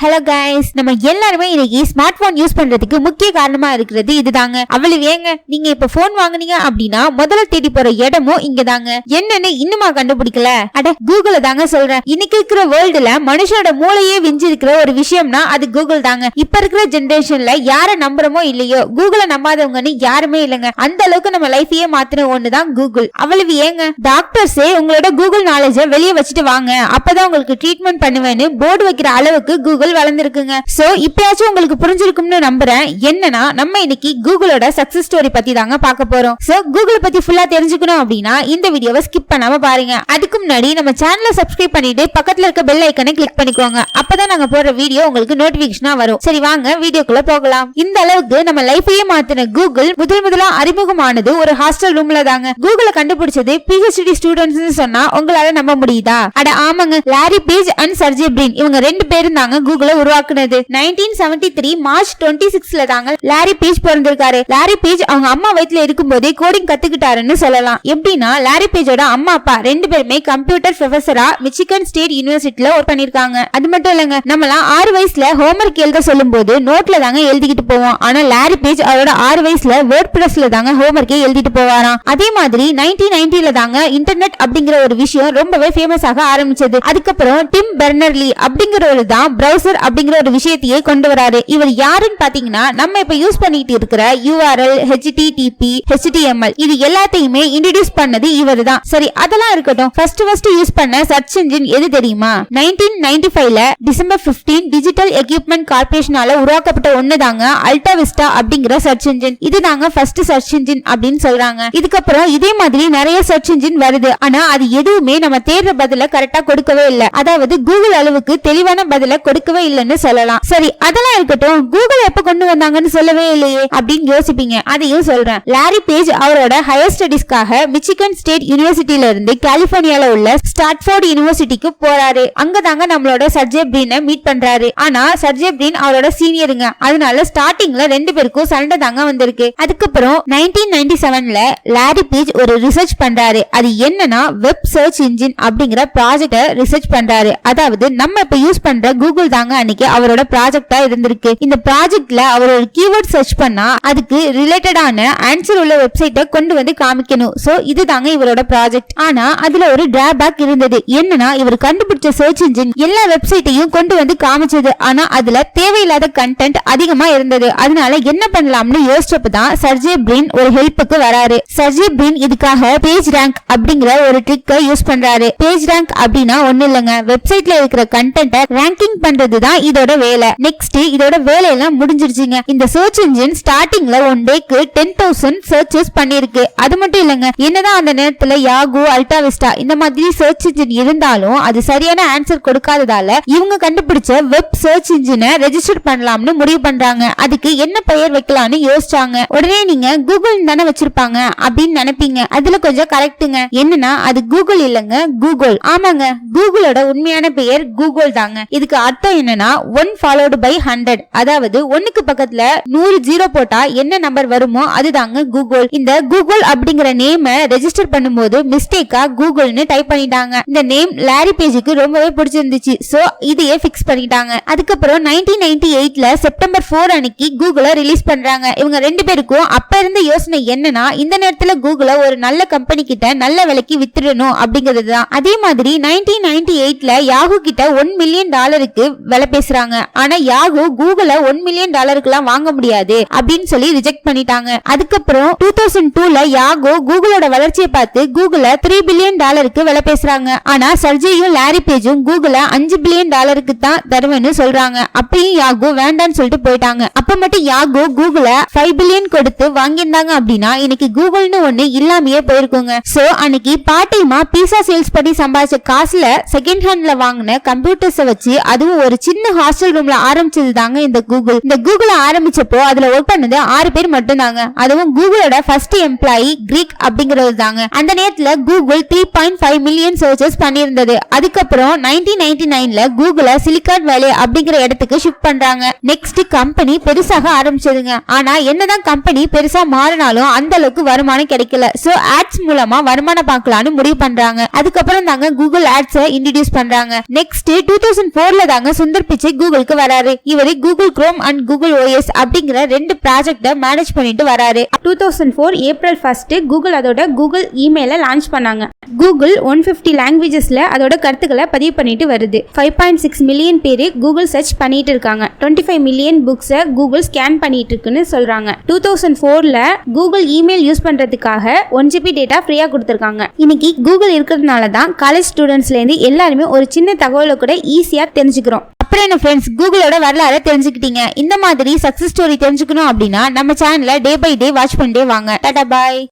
Hello guys நம்ம எல்லாருமே இன்னைக்கு ஸ்மார்ட் போன் யூஸ் பண்றதுக்கு முக்கிய காரணமா இருக்கிறது இதுதாங்க. அவ்வளவு ஏங்க? நீங்க இப்ப போன் வாங்குனீங்க அப்படின்னா முதல்ல தேடி போற இடமும் இங்க தாங்க என்னன்னு இன்னுமா கண்டுபிடிக்கல? அட கூகுள தாங்க சொல்றேன். இன்னைக்கு இருக்கிற வேர்ல்டுல மனுஷனோட மூளையே விஞ்சி இருக்கிற ஒரு விஷயம்னா அது கூகுள் தாங்க. இப்ப இருக்கிற ஜெனரேஷன்ல யார நம்புறமோ இல்லையோ கூகுளை நம்பாதவங்கன்னு யாருமே இல்லைங்க. அந்த அளவுக்கு நம்ம லைஃபையே மாத்தின ஒண்ணுதான் கூகுள் அவ்வளவு ஏங்க? டாக்டர்ஸே உங்களோட கூகுள் நாலேஜ வெளியே வச்சுட்டு வாங்க. அப்பதான் உங்களுக்கு ட்ரீட்மெண்ட் பண்ணுவேன்னு போர்டு வைக்கிற அளவுக்கு கூகுள் வளர்ந்துருக்குங்க. சோ இப்பயாச்சும் உங்களுக்கு புரிஞ்சிருக்கும்னு நம்புறேன். என்னன்னா நம்ம இன்னைக்கு கூகுளோட சக்சஸ் ஸ்டோரி பத்தி தாங்க பார்க்க போறோம். சோ கூகுள் பத்தி ஃபுல்லா தெரிஞ்சுக்கணும் அப்படின்னா இந்த வீடியோவை ஸ்கிப் பண்ணாம பாருங்க. அதுக்கு முன்னாடி நம்ம சேனலை சப்ஸ்கிரைப் பண்ணிட்டு பக்கத்துல இருக்க பெல் ஐக்கனை கிளிக் பண்ணிக்கோங்க. அப்பதான் நாங்க போடுற வீடியோ உங்களுக்கு நோட்டிபிகேஷனா வரும். சரி வாங்க வீடியோக்குள்ள போகலாம். இந்த அளவுக்கு நம்ம லைஃபையே மாத்தின கூகுள் முதல் முதலா அறிமுகமானது ஒரு ஹாஸ்டல் ரூம்ல தாங்க. கூகுள கண்டுபிடிச்சது பிஹெச்டி ஸ்டூடெண்ட்ஸ் சொன்னா உங்களால நம்ப முடியுதா? அட ஆமாங்க. Larry Page and Sergey Brin இவங்க ரெண்டு பேரும் தாங்க கூகுளை உருவாக்குனது. Nineteen seventy three March twenty சிக்ஸ்ல தாங்க லாரி பேஜ் பிறந்திருக்காரு. லாரி பேஜ் அவங்க அம்மா வயிற்றுல இருக்கும் போதே கோடிங் கத்துக்கிட்டாருன்னு சொல்லலாம். எப்படின்னா லாரி பேஜோட அம்மா அப்பா ரெண்டு பேருமே கம்ப்யூட்டர் ப்ரொஃபஸரா மிச்சிகன் ஸ்டேட் யூனிவர்சிட்டியில ஒர்க் பண்ணிருக்காங்க. அது மட்டும் இல்லங்க நம்மளாம் ஆறு வயசுல ஹோம்ஒர்க் எழுத சொல்லும் போது நோட்ல தாங்க எழுதிக்கிட்டு போவோம். ஆனா லாரி பேஜ் அவரோட ஆறு வயசுல வேர்ட் பிரஸ்ல தாங்க ஹோம்ஒர்க்கே எழுதிட்டு போவாராம். அதே மாதிரி நைன்டீன் நைன்டில தாங்க இன்டர்நெட் அப்படிங்கிற ஒரு விஷயம் ரொம்பவே ஃபேமஸ் ஆக ஆரம்பிச்சது. அதுக்கப்புறம் டிம் பெர்னர்லி அப்படிங்கிறவர் தான் பிரவுசர் அப்படிங்கிற ஒரு விஷயத்தையே கொண்டு வராரு. இவர் யாருன்னு பாத்தீங்கன்னா நம்ம இப்ப யூஸ் பண்ணிட்டு இருக்கிற யூஆர்எல் ஹெச்டிடிபி ஹெச்டிஎம்எல் இது எல்லாத்தையுமே இன்ட்ரடியூஸ் பண்ணது இவர் தான் சரி அதெல்லாம் இருக்கட்டும். ஃபர்ஸ்ட் ஃபர்ஸ்ட் யூஸ் பண்ண சர்ச் இன்ஜின் எது தெரியுமா? நைன்டீன் நைன்டி ஃபைவ்ல டிசம்பர் பிப்டீன் டிஜிட்டல் எக்யூப்மெண்ட் கார்பரேஷனால உருவாக்கப்பட்ட ஒண்ணுதாங்க அல்டா விஸ்டா அப்படிங்கிற சர்ச் இன்ஜின் இது தாங்க ஃபர்ஸ்ட் சர்ச் இன்ஜின் அப்படின்னு சொல்றாங்க. இதுக்கப்புறம் இதே மாதிரி நிறைய சர்ச் இன்ஜின் வருது. ஆனா அது எதுவுமே நம்ம தேடுற பதில கரெக்டா கொடுக்கவே இல்லை. அதாவது கூகுள் அளவுக்கு தெளிவான பதில கொடுக்கவே இல்லைன்னு சொல்லலாம். சரி அதெல்லாம் இருக்கட்டும். கூகுள் எப்ப கொண்டு வந்தாங்கன்னு சொல்லவே இல்லையே அப்படின்னு யோசிப்பீங்க. அதையும் சொல்றேன். லாரி பேஜ் அவரோட ஹையர் ஸ்டடிஸ்க்காக மிச்சிகன் ஸ்டேட் யூனிவர்சிட்டியில இருந்து கலிபோர்னியால உள்ள ஸ்டாட்ஃபோர்ட் யூனிவர்சிட்டிக்கு போறாரு. அங்கதாங்க நம்மளோட சர்ஜே பிரீனை மீட் பண்றாரு. ஆனா சர்ஜே பிரீன் அவரோட சீனியருங்க அதனால ஸ்டார்டிங்ல ரெண்டு பேருக்கும் சண்டை தாங்க வந்திருக்கு. அதுக்கப்புறம் நைன்டீன் நைன்டி செவன்ல லாரி பேஜ் ஒரு ரிசர்ச் பண்றாரு. அது என்னன்னா வெப் சர்ச் இன்ஜின் அப்படிங்கிற ப்ராஜெக்ட ரிசர்ச் பண்றாரு. அதாவது நம்ம இப்ப யூஸ் பண்ற கூகுள் தாங்க அன்னைக்கு அவரோட ப்ராஜெக்டா இருந்திருக்கு. இந்த ப்ராஜெக்ட்ல அவர் ஒரு கீவேர்ட் சர்ச் பண்ணா அதுக்கு ரிலேட்டடான ஆன்சர் உள்ள வெப்சைட்டை கொண்டு வந்து காமிக்கணும். சோ இதுதாங்க இவரோட ப்ராஜெக்ட் ஆனா அதுல ஒரு டிராபேக் இருந்தது. என்னன்னா இவர் கண்டுபிடிச்ச சர்ச் இன்ஜின் எல்லா வெப்சைட்டையும் கொண்டு வந்து காமிச்சது. ஆனா அதுல தேவையில்லாத கண்டென்ட் அதிகமா இருந்தது. அதனால என்ன பண்ணலாம்னு யோசிச்சப்பதான் சர்ஜே பிரின் ஒரு ஹெல்ப்புக்கு வராரு. சர்ஜே பிரின் இதுக்காக பேஜ் ரேங்க் அப்படிங்கிற ஒரு ட்ரிக்கை யூஸ் பண்றாரு. பேஜ் ரேங்க் அப்படின்னா ஒண்ணு இல்லைங்க. வெப்சைட்ல இருக்கிற கண்டென்ட்டை ரேங்கிங் பண்றது தான் இதோட வேலை. நெக்ஸ்ட் இதோட வேலையெல்லாம் முடிஞ்சிருச்சுங்க. இந்த சர்ச் இன்ஜின் ஸ்டார்டிங்ல ஒன் டேக்கு டென் தௌசண்ட் சர்ச்சஸ் பண்ணிருக்கு. அது மட்டும் இல்லைங்க. என்னதான் அந்த நேரத்துல யாகோ அல்டா விஸ்டா இந்த மாதிரி சர்ச் இன்ஜின் இருந்தாலும் அது சரியான ஆன்சர் கொடுக்காததால இவங்க கண்டுபிடிச்ச வெப் சர்ச் இன்ஜினை ரெஜிஸ்டர் பண்ணலாம்னு முடிவு பண்றாங்க. அதுக்கு என்ன பெயர் வைக்கலாம்னு யோசிச்சாங்க. உடனே நீங்க கூகுள் தானே வச்சிருப்பாங்க அப்படின்னு நினைப்பீங்க. அதுல கொஞ்சம் கரெக்டுங்க என்னன்னா அது கூகுள் இல்லைங்க கூகுள் ஆமாங்க. கூகுளோட உண்மையான பெயர் கூகுள் தாங்க. இதுக்கு அர்த்தம் என்னன்னா ஒன் ஃபாலோடு பை ஹண்ட்ரட் அதாவது ஒன்னுக்கு பக்கத்துல நூறு ஜீரோ போட்டா என்ன நம்பர் வருமோ அதுதாங்க கூகுள் இந்த கூகுள் அப்படிங்கிற நேம ரெஜிஸ்டர் பண்ணும்போது மிஸ்டேக்கா கூகுள்னு டைப் பண்ணிட்டாங்க. இந்த நேம் லாரி பேஜுக்கு ரொம்பவே பிடிச்சிருந்துச்சு. சோ இதையே ஃபிக்ஸ் பண்ணிட்டாங்க. அதுக்கப்புறம் நைன்டீன் நைன்டி எயிட்ல செப்டம்பர் ஃபோர் அன்னைக்கு கூகுளை ரிலீஸ் பண்றாங்க. இவங்க ரெண்டு பேருக்கும் அப்ப இருந்த யோசனை என்னன்னா இந்த நேரத்துல கூகுளை ஒரு நல்ல கம்பெனி கிட்ட நல்ல விலைக்கு வித்துடணும் அப்படிங்கிறது தான். அதே மாதிரி நைன்டீன் நைன்டி எயிட்ல யாகு கிட்ட ஒன் மில்லியன் டாலருக்கு விலை பேசுறாங்க. ஆனா யாகோ கூகுள ஒன் மில்லியன் டாலருக்கு எல்லாம் வாங்க முடியாது அப்படின்னு சொல்லி ரிஜெக்ட் பண்ணிட்டாங்க. அதுக்கப்புறம் டூ தௌசண்ட் டூல யாகோ கூகுளோட வளர்ச்சியை பார்த்து கூகுள த்ரீ பில்லியன் டாலருக்கு விலை பேசுறாங்க. ஆனா சர்ஜியும் லாரி பேஜும் கூகுள அஞ்சு பில்லியன் டாலருக்கு தான் தருவேன்னு சொல்றாங்க. அப்பயும் யாகோ வேண்டாம்னு சொல்லிட்டு போயிட்டாங்க. அப்ப மட்டும் யாகோ கூகுள ஃபைவ் பில்லியன் கொடுத்து வாங்கியிருந்தாங்க அப்படின்னா இன்னைக்கு கூகுள்னு ஒண்ணு இல்லாமயே போயிருக்குங்க. சோ அன்னைக்கு பார்ட் டைமா பீஸா சேல்ஸ் பண்ணி சம்பாதிச்ச காசுல செகண்ட் ஹேண்ட்ல வாங்கின கம்ப்யூட்டர்ஸை வச்சு அதுவும் ஒரு சின்ன ஹாஸ்டல் ரூம்ல ஆரம்பிச்சது தாங்க இந்த கூகுள் இந்த கூகுள் ஆரம்பிச்சப்போ அதுல ஒர்க் பண்ணது ஆறு பேர் மட்டும் தாங்க அதுவும் கூகுளோட ஃபர்ஸ்ட் எம்ப்ளாயி கிரீக் அப்படிங்கிறது தாங்க அந்த நேரத்துல Google three point five million searches பண்ணியிருந்தது. அதுக்கப்புறம் நைன்டீன் நைன்டி நைன்ல கூகுள சிலிகான் வேலி அப்படிங்கிற இடத்துக்கு ஷிஃப்ட் பண்றாங்க. நெக்ஸ்ட் கம்பெனி பெருசாக ஆரம்பிச்சதுங்க. ஆனா என்னதான் கம்பெனி பெருசா மாறினாலும் அந்த அளவுக்கு வருமானம் கிடைக்கல. சோ ஆட்ஸ் மூலமா வருமானம் பார்க்கலாம்னு முடிவு பண்றாங்க. அதுக்கப்புறம் தாங்க கூகுள் ஆட்ஸை இன்ட்ரடியூஸ் பண்றாங்க. நெக்ஸ்ட் டூ தௌசண்ட் போர்ல தாங்க சுந்தர் பிச்சை கூகுளுக்கு வராரு. இவரு Google Chrome and Google OS அப்படிங்கிற ரெண்டு ப்ராஜெக்ட மேனேஜ் பண்ணிட்டு வராரு. Two thousand four April first Google அதோட கூகுள் இமெயில லான்ச் பண்ணாங்க. கூகுள் ஒன் ஃபிஃப்டி லாங்குவேஜஸ்ல அதோட கருத்துக்களை பதிவு பண்ணிட்டு வருது. ஃபைவ் பாயிண்ட் சிக்ஸ் மில்லியன் பேர் கூகுள் சர்ச் பண்ணிட்டு இருக்காங்க. டுவெண்ட்டி ஃபைவ் மில்லியன் புக்ஸை கூகுள் ஸ்கேன் பண்ணிட்டு இருக்குன்னு சொல்கிறாங்க டூ தௌசண்ட் ஃபோரில் கூகுள் இமெயில் யூஸ் பண்ணுறதுக்காக ஒன் ஜிபி டேட்டா ஃப்ரீயாக கொடுத்துருக்காங்க. இன்னைக்கு கூகுள் இருக்கிறதுனால தான் காலேஜ் ஸ்டூடெண்ட்ஸ்லேருந்து எல்லாருமே ஒரு சின்ன தகவலை கூட ஈஸியாக தெரிஞ்சுக்கிறோம். என்ன ஃப்ரெண்ட்ஸ் கூகுளோட வரலாறு தெரிஞ்சுக்கிட்டீங்க. இந்த மாதிரி சக்ஸஸ் ஸ்டோரி தெரிஞ்சுக்கணும் அப்படின்னா நம்ம சேனலை டே பை டே வாட்ச் பண்ணிட்டே வாங்க. டாடா பாய்